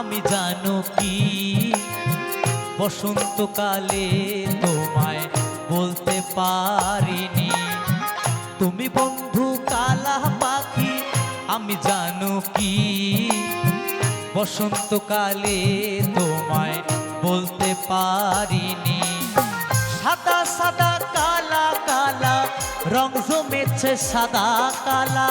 আমি জানো কি? বসন্তকালে তোমায় বলতে পারিনি। তুমি বন্ধু কালা পাখি, আমি জানো কি? বসন্তকালে তোমায় বলতে পারিনি। সাদা সাদা, কালা কালা, রং জমেছে সাদা, কালা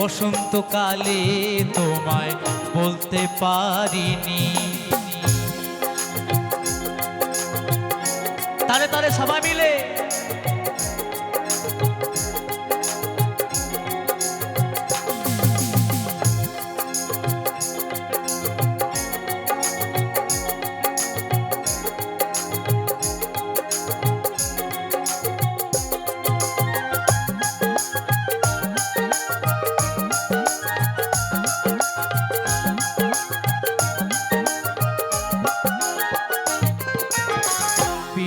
বসন্তকালে তোমায় বলতে পারিনি। তারে তারে সবাই মিলে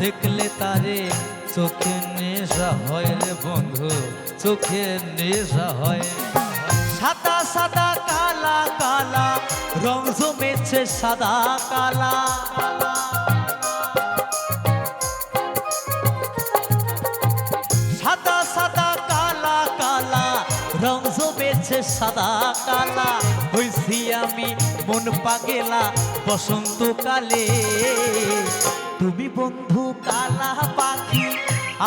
দেখলে তারে চোখে নেশা হয় রে বন্ধু, চোখে নেশা হয়। সাদা সাদা, কালা কালা, রং জমেছে সাদা, কালা, সাদা সাদা, কালা কালা, রং জমেছে সাদা, কালা। হইছি আমি মন পাগেলা বসন্তকালে।